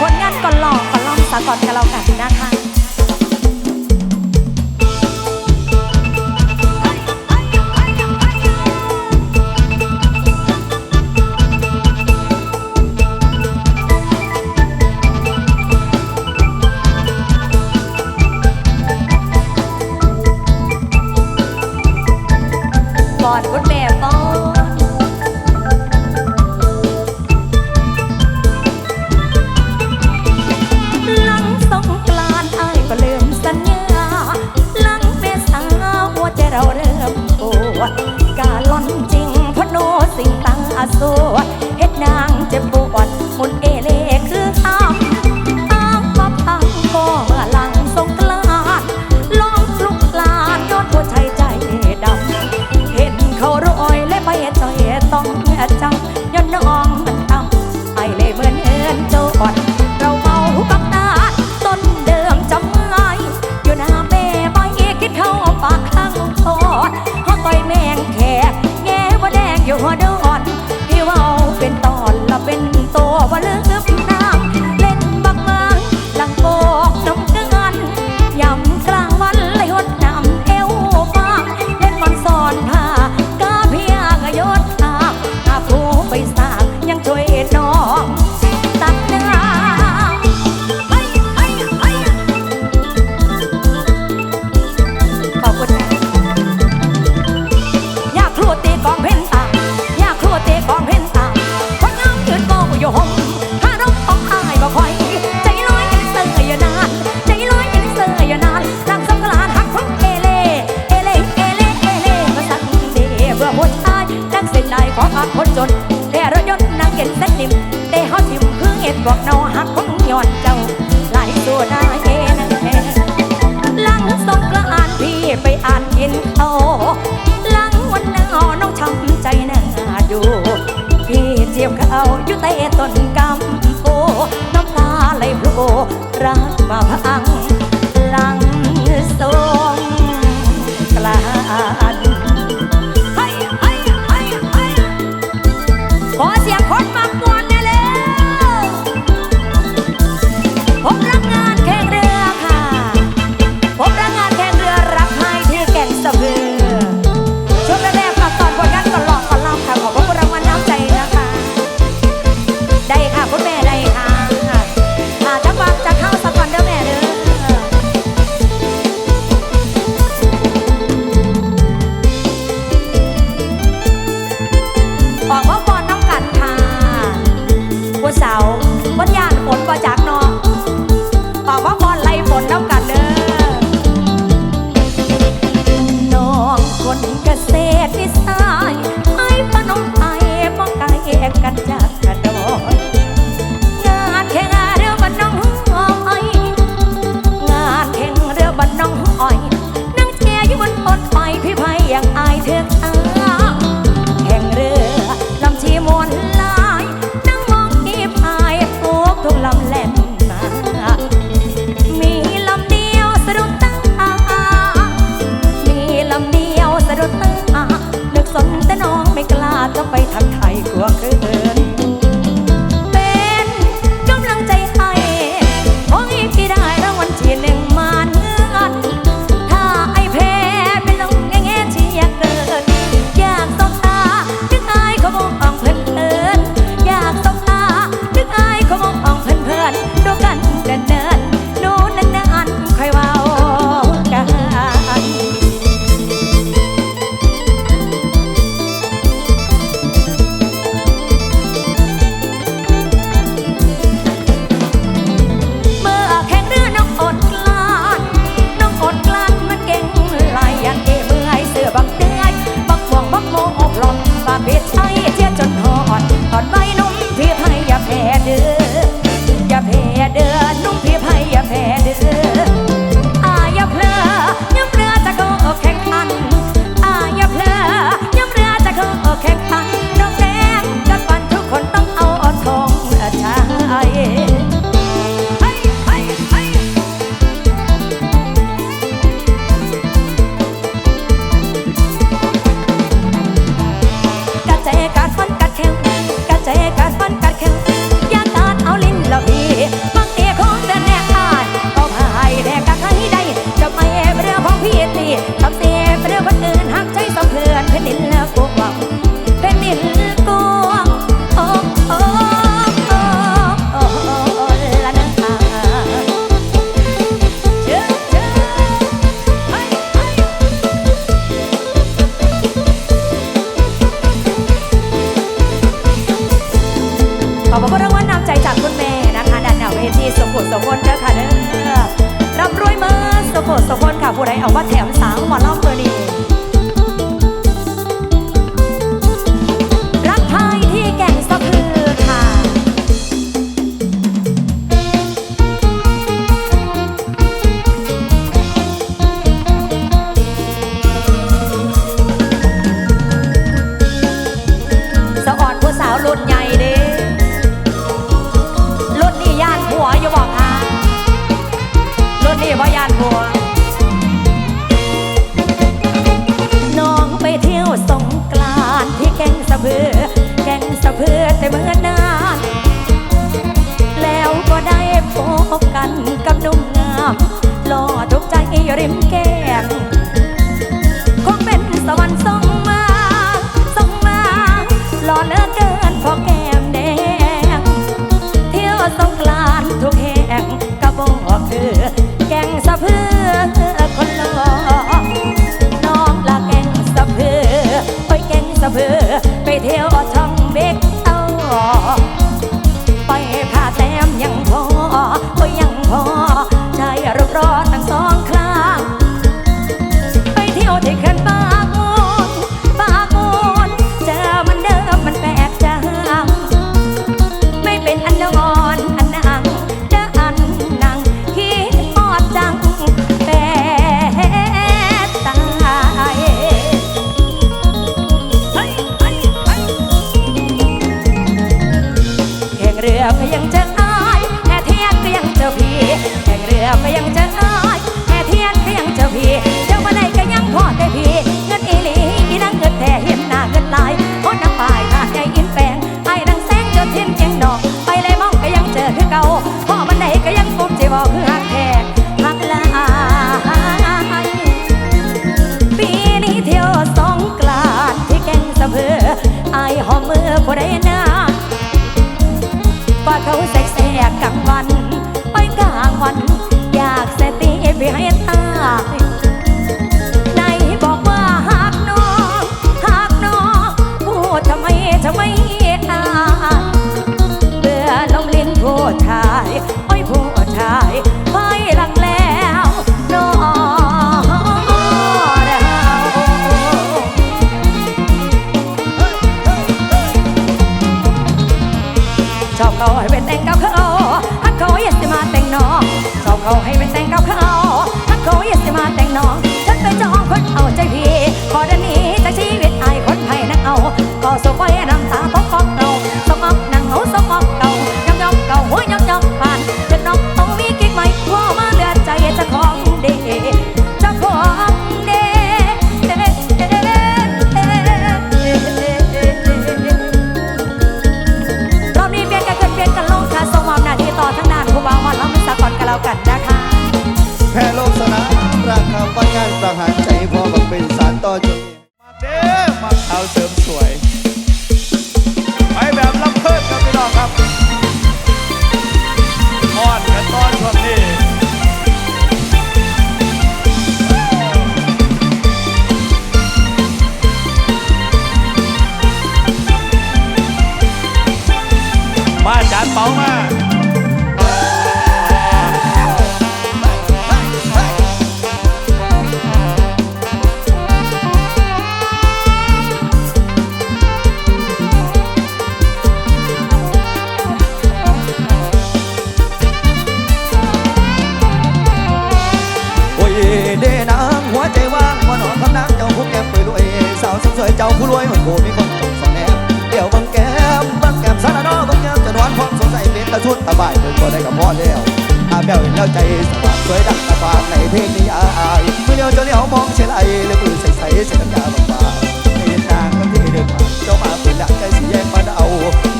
ผลงานก่อนหล่อขอลองสะกดกับเราวกันนะคะ one. คำนางเจ้าผู้แก้มเปิดรวยสาวสวยเจ้าผู้รวยมันโกมีคนตกสองแนมเดี่ยวบางแก้มบางแก้มสารนอบังแก้มจะนอนพร้อมสงสัยเป็นตะชุดตะบ่ายเปิดบ่ได้กับพ่อแล้วอาแบวเห็นแล้วใจสว่างสวยดังตะบานในเพลงนี้อายเมื่อเลี้ยวเจ้าเลี้ยวมองเชลัยแล้วมือใสใสใส่น้ำยาบางบางในนางมัที่เดินมาเจ้ามาเปิดหลักใจสีแยกมาเอา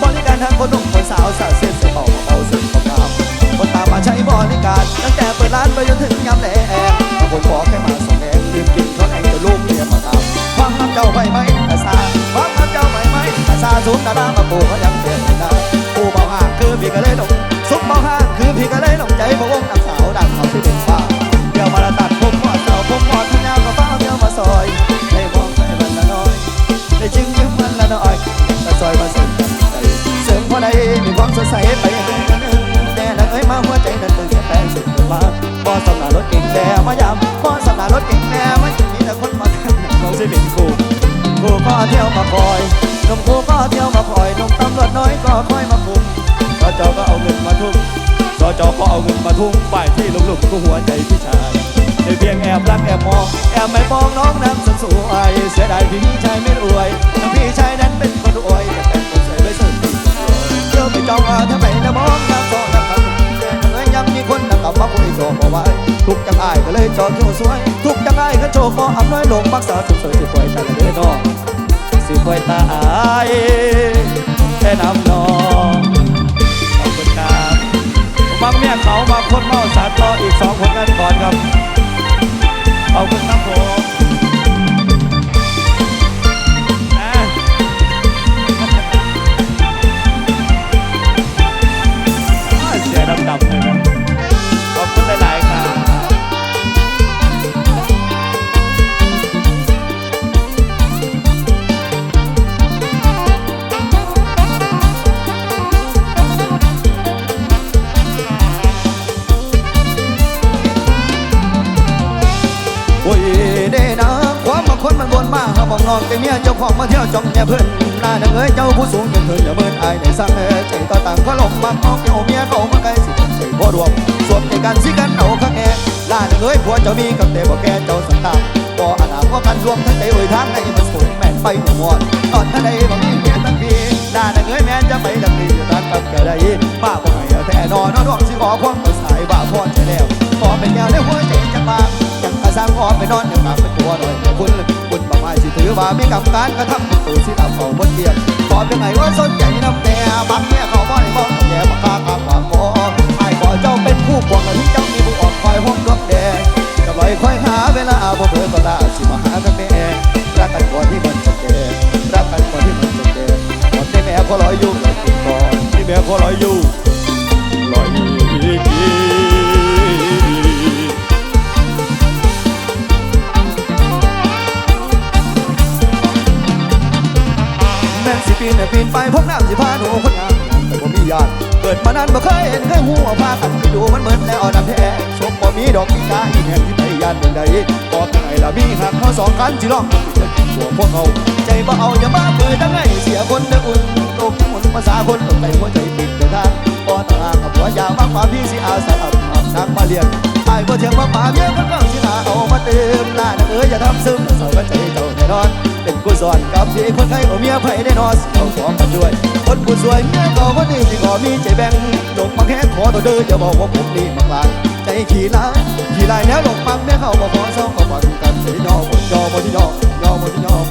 บริการทั้งคนหนุ่มคนสาวสาวเส้นเส้นเบาเบาเส้นเบาคนตามมาใช้บริการตั้งแต่เปิดร้านไปจนถึงยามแล สูงดารามาปูกเขายังเปลี่ยนนาผู้เบาห่างคือพี่ก็เลยหลงซุกเบาห่างคือพี่ก็เลยหลงใจพระองค์นางสาวดังเขาที่เป็นฟ้าเดี๋ยวมาละตัดผมหอดเสาผมหอดทั้งยาวกับฟ้าเดี๋ยวมาซอยให้มองไปมันละน้อยได้จึงยิ้มมันละน้อยมาซอยมาสึงใจเสริมพอใดมีความสดใสไปให้กันหนึ่งแต่ละเอ้ยมาหัวใจนั้นตึงแปลงสิ่งมาพอสำนักรถเก่งแด่มายำพอสำนักรถเก่งแด่มามีแต่คนมาทำเขาสิเป็นกูกูก็เที่ยวมาคอย นมกูก็เที่ยวมาคอยนมตำรวจน้อยก็คอยมาคุมสจก็เอาเงินมาทุ่มสจก็เอาเงินมาทุ่มป้ายที่ลุกๆก็หัวใจพี่ชายได้เพียงแอบรักแอบมองแอบไม่มองน้องน้ำสันสวยเสียดายพี่ชายไม่รวยน้พี่ชายนั้นเป็นคนรวยแต่เป็นคนสวยไม่สุดเที่ยวไปจองว่าทำไมนะมองน้ำก็น้ำกันแต่เอ้ยยังมีคนนั่งกับมาคุยโจมเอาไว้ทุกจังอายก็เลยจอดอยู่สวย ทุกจังอายก็โจมก็อำน้อยลงมักษาสุดสวยสิป่วยแต่ละเด้อน้อง สิค่อยตายแต่น้ำนอง ของมาเที่ยวจ้องแย่เพื่อนหน้าหนังเอ้ยเจ้าผู้สูงเกินเถินอย่าเมินอายในสั่งเอ้ยใจต่อต่างก็ลงมาเอาเกี่ยวเมียเขามาไกลสิใจบ่อรวมสวมใจกันสิกันเอาข้างแง่ล่าหนังเอ้ยผัวเจ้ามีกับแต่บ่แก่เจ้าสันตาบ่อนาคตกันรวมทั้งใจโอ้ยทางในมันสูงแม่นไปหมดตอนท่านใดบ่มีเมียตั้งปีลาหนังเอ้ยแม่นจะไปดังดีอยู่ทางกับแก่ใดมาบ่ให้แต่นอนนอนสิขอความสายบ่าพอใจแล้วขอเป็นแก้วในหัวใจจะบางยังกระสังขอไปนอนอย่างปาเป็นตัวหน่อยคุณคุณ บอกว่าสิถือว่ามีกรรมการกระทำตัวสิตามเขาบนเตียงขอเป็นไงว่าสนใจน้ำแน่บักเนี่ยเขาบ่ได้บอกแย่บักคาคาปากคอไอ้ขอเจ้าเป็นผู้ปวงและที่เจ้ามีผู้ออกคอยห้องดอกแดงจะลอยคอยหาเวลาบ่เบื่อก็ลาสิมาหากันแม่รักกันก่อนที่มันจะแก่รักกันก่อนที่มันจะแก่ก่อนที่แม่ขอลอยอยู่ลอยกินก่อนที่แม่ขอลอยอยู่ลอยกิ ปีนปีนไปพกน้ำสิพาหนูคนงามแต่บ่มีญาติเกิดมานั้นบ่เคยเห็นเคยหูว่าพากันไปดูมันเหมือนแล้วน้ำแท้ชมบ่มีดอกมีกาอีแห่งที่ไปยานเมืองใดบอกยังไงล่ะมีหักเขาสองกันสิร้องจะกินตัวพวกเขาใจบ่เอาอย่ามาปืนตั้งไงเสียคนเด้ออุ่นโลกหมุนภาษาคนตกใจหัวใจปิดกระทางบ่ต่างกับหัวยาวมากกว่าพี่สิอาสาอับนางมาเลี้ยงไอ้บ่เทียงว่าหมาเมียคนเก่าสิหาเอามาเติมหน้านเอ้ยอย่าทำซึมเศร้ากันใจเจ้าแน่นอน เป็นกับที่คนไทยเอาเมียไผ่ได้นอนเอาสองกันด้วย คนผู้สวยเมียก่าคนนี้ที่ขอมีใจแบ่งหลงมาแค่ขอตัวเด้อจะบอกว่าผมดีมากลางใจขี่ลาขี่ลายแล้วหลงมังเมียเข้าบอกขอเศร้าก็ฟังกันสิยอมยอมที่ยอมยอมที่ยอม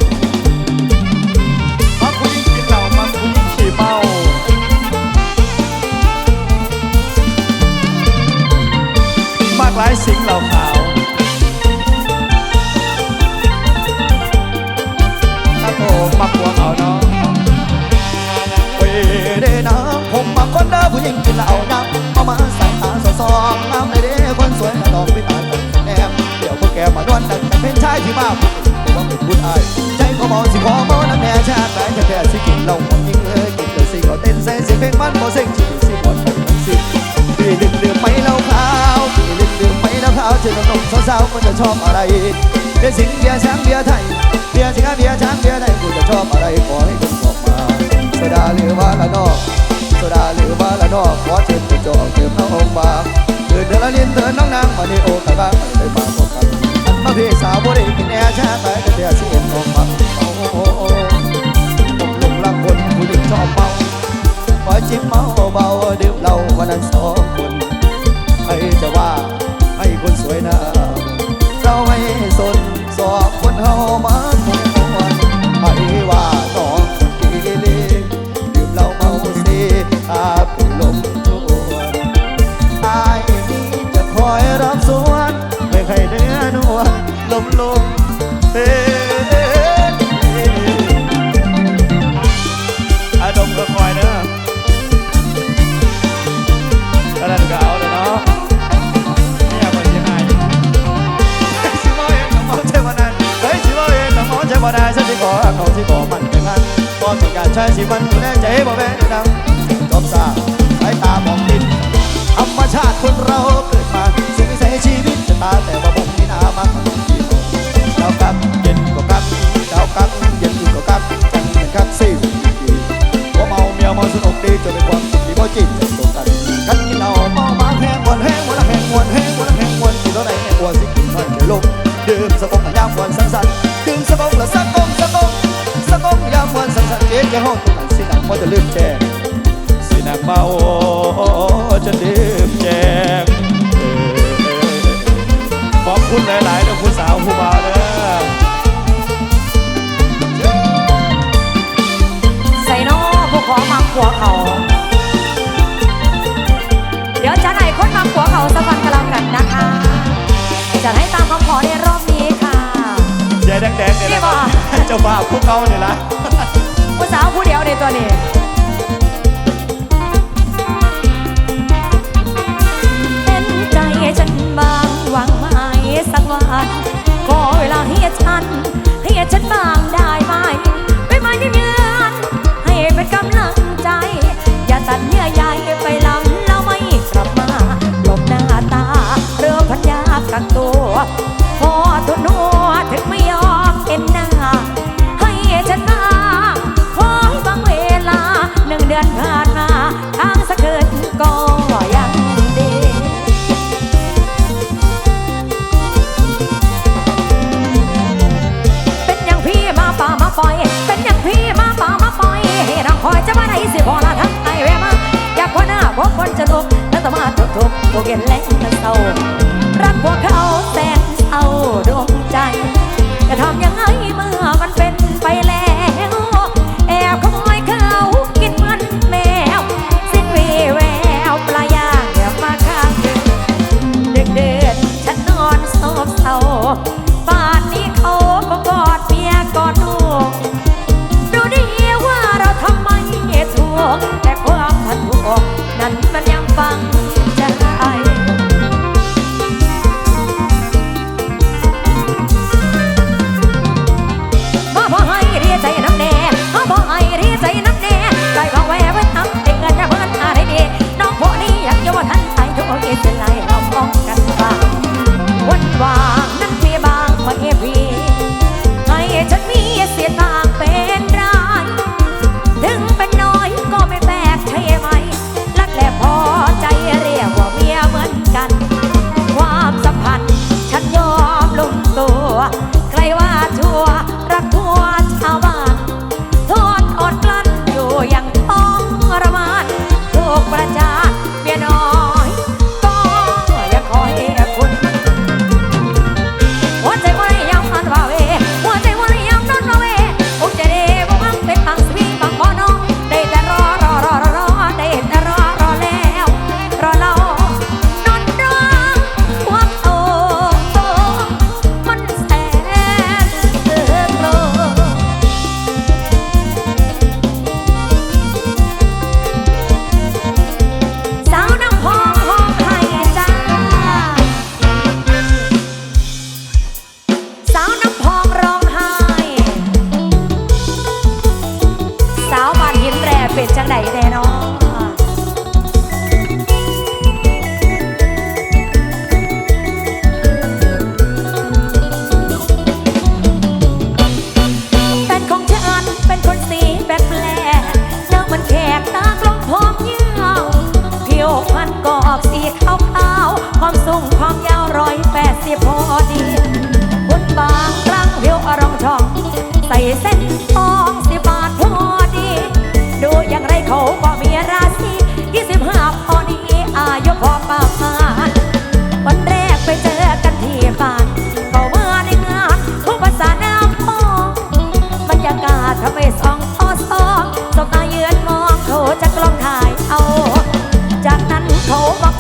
มักผู้งกินเหล้ามักผู้งขี่เมามากหลายสิ่งเหล่าขาว กินเหล้าน้ำเอามาใส่ตาสอซองน้ำเลยเด้คนสวยกระดองไปตายกันแนมเดี๋ยวพวกแกมานวลดังแต่เป็นชายที่มากตัวว่าเป็นบุญอายใจก็มองสิขอมองน้ำแน่ชาติไหนแท้ๆสิกินเหล้าของยิงเลยกินเดี๋ยวสิเขาเต้นใส่สิเพลงมันบ่เซ็งสิสิหมดทั้งสิพี่ลืมลืมไม่เหล้าขาวพี่ลืมลืมไม่เหล้าขาวเจอหนุ่มสาวๆมันจะชอบอะไรเบียร์สิงเบียร์ช้างเบียร์ไทยเบียร์สิงห์เบียร์ช้างเบียร์ไทยกูจะชอบอะไรขอให้คุณบอกมาโซดาหรือว่าละนอก โซดาหรือว่าละนอกขอเชิญไปจองเติมน้ององค์บางเดินเดินละลินเดินน้องนางมาในโอกาสบ้างเลยมาพบกันอันมาพี่สาวบริกินแอร์ชาไปกันเดียสิเอ็นออกมาโอ้โหผมลงรักคนผู้หญิงชอบเมาขอจิ้มเมาเบาดื่มเหล้าวันนั้นสอง ผู้เก่านี่ล่ะผู้สาวผู้เดียวในตัวนี้เห็นใจฉันบางหวังหมายสักวันขอเวลาให้ฉันให้ฉันบางได้ คอยจะมาไหนสิบอละทั้งไอเวะมาอยากคนหน้าพบคนจนอกแล้วต่อมาทุกทุกโอเกนแลงกันเศร้ารักพวกเขาแต่เอาดวงใจจะทำยัง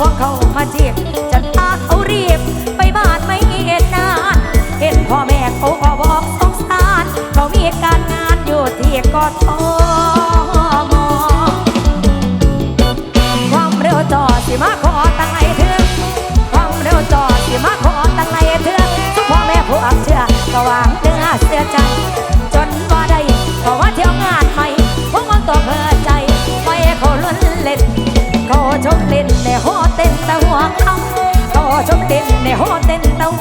ของเขามาเจ็บจันตาเอารีบ ไปบ้านไม่เห็นนาน เห็นพ่อแม่เขาก็บอกสงสารเขามีการงานอยู่ที่กอทมอความเร็วจอดที่มาขอตั้งไหเธอความเร็วจอดที่มาขอตั้งไหเธอพ่อแม่ผู้อับเชื่อก็วางเนื้อเสียใจ องทำต่อชมเต้นในหอเต้นเต้า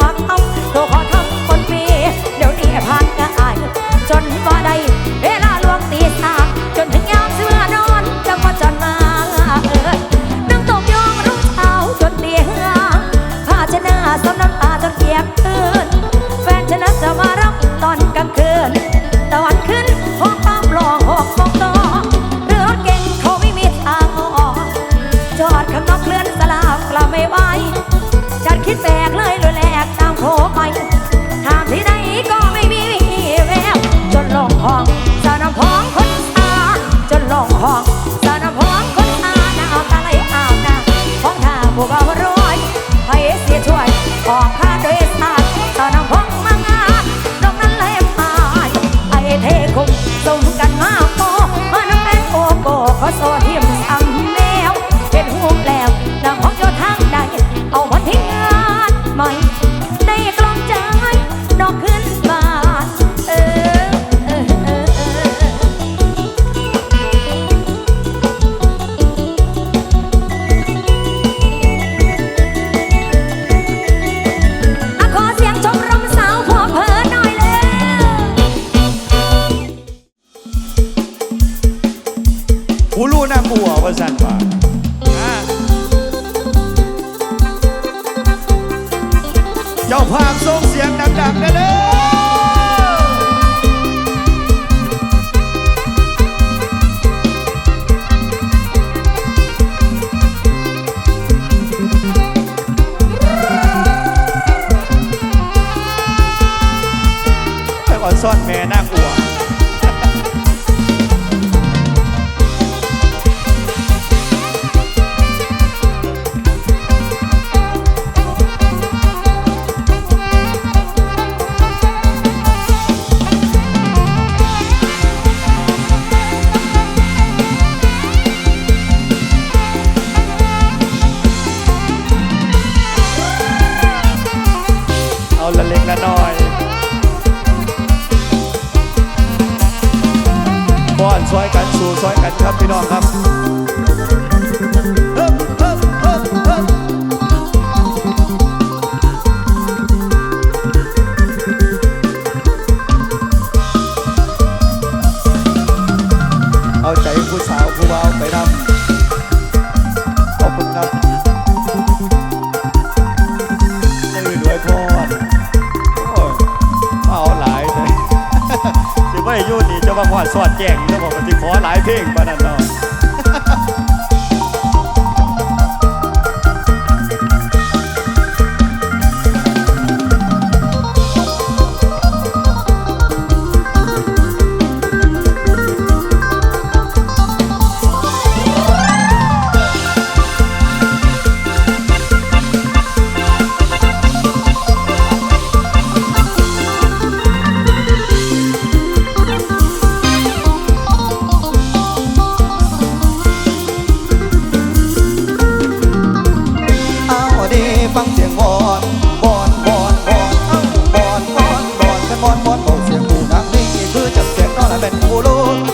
มาขอสอดแจงแล้วบอกว่าสิขอหลายเพลงปานนั้นเน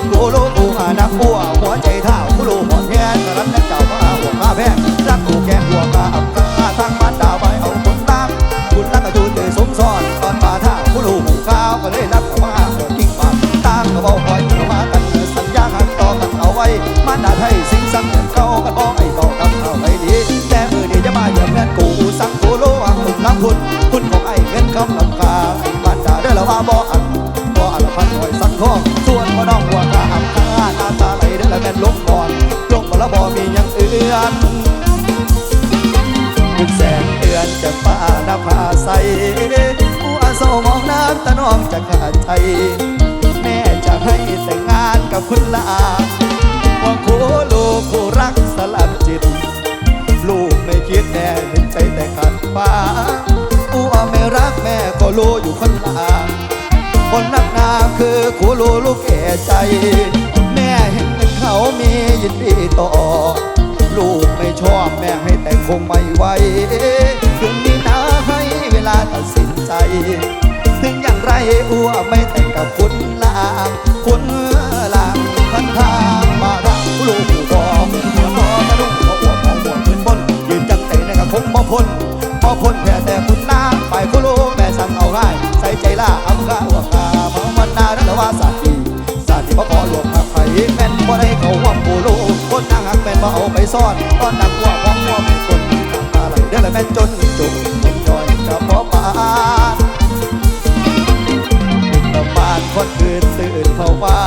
โลโลโอหานาโอหัวใจเท้าคุโลหัวแทนสารนัก ผ้าใสผู้อาโศมองน้ำตะน้องจะขาดใจ แม่จะให้แต่งงานกับคุณลาว่าโคลูกคู่รักสลับจิต ลูกไม่คิดแน่เห็นใจแต่ขัดฟ้าผู้อาไม่รักแม่ก็รู้อยู่คนละคนนักนาคือครูลูลูกแก่ใจ แม่เห็นเขามียินดีต่อ ลูกไม่ชอบแม่ให้แต่งคงไม่ไหว ลาตัดสินใจ ถึงอย่างไรอัวไม่แต่งกับคุณลาคุณลาพันทางมาดักลูกฟอพอมามองกระลุกหัวหัวขอหมดขึ้นบน ยืนจังใจในกระคงพอพ้นบ่พ้นแพ้แต่คุณน้าไปคุณลูแม่สั่งเอาไร่ใส่ใจล่าอำกะหัวกาเมาวันนาระว่าสาดีสาดีพ่ขอหลวงพระไผ่แม่นบ่ได้เขาว่าผู้ลูกคนนั่งหักแม่นบ่เอาไปซ่อนตอนดักหัวของหัวเป็นคนตาไหลเดือดละแม่นจนจุกจอย กระเพาะปานประมาณคนคืนตื่นเข้ามา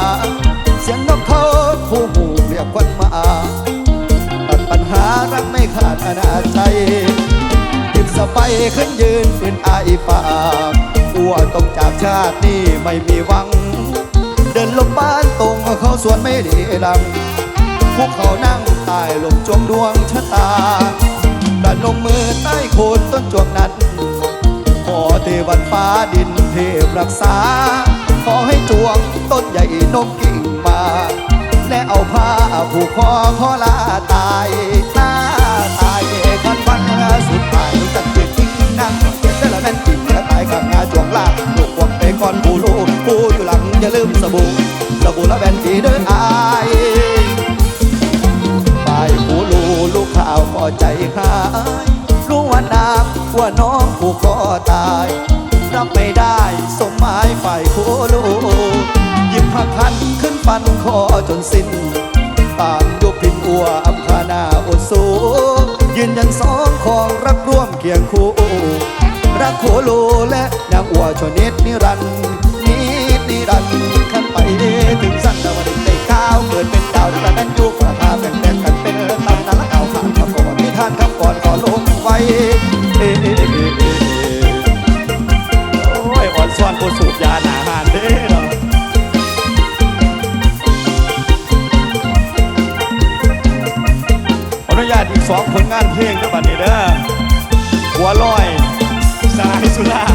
เสียงนกเขาคู่หูเรียกคนมาตัดปัญหารักไม่ขาดอนาใจติดสไปขึ้นยืนเป็นไอายปากอัวต้องจากชาตินี้ไม่มีหวัง เดินลงบ้านตรงเขาสวนไม่ดีดังพวกเขานั่งตายลงจมดวงชะตาดันลงมือใต้โคนต้นจวงนั้น ขอเทวันฟ้าดินเทพรักษา ขอให้จวงต้นใหญ่นมกิ่งมา และเอาผ้าผูกคอขอลาตายหน้าตายกันวันสุดท้ายจัดเก็บทิ้งนั่งเก็บได้ละแม่นกิ่งและตายข้างงาจวงลากลูกควงไปก่อนผู้ลูกผู้อยู่หลังอย่าลืมสบู่สบู่ละแว่นดีเด้ออายฝ่ายผู้ลูลูกข่าวก็ใจหาย รู้ว่านางว่าน้องผูกคอตายรับไม่ได้สมหมายฝ่ายผู้ลูหยิบผักคันขึ้นฟันคอจนสิ้นตามยุพินอัวอัมพานาอดสูยืนยันสองของรักร่วมเคียงคู่รักโคโลและนางอัวชนิดนิรันนิดนิรันขันไปถึงสั้นต่วันเด็กข้าวเกิดเป็นดาวแต่นั้นยุคราคาแบ่งแบ่งกันเป็นตำนานละเก่าขาดคำก่อนนิทานคำก่อนขอลง เอ๊ะเอ๊ะเอ๊ะเอ๊ะเอ๊ะโอ้ยอ่อนซ้อนผู้สูบยาหนาหานเด้ออนุญาตอีกสองผลงานเพลงด้วยบัดนี้เด้อหัวลอย สายสุรา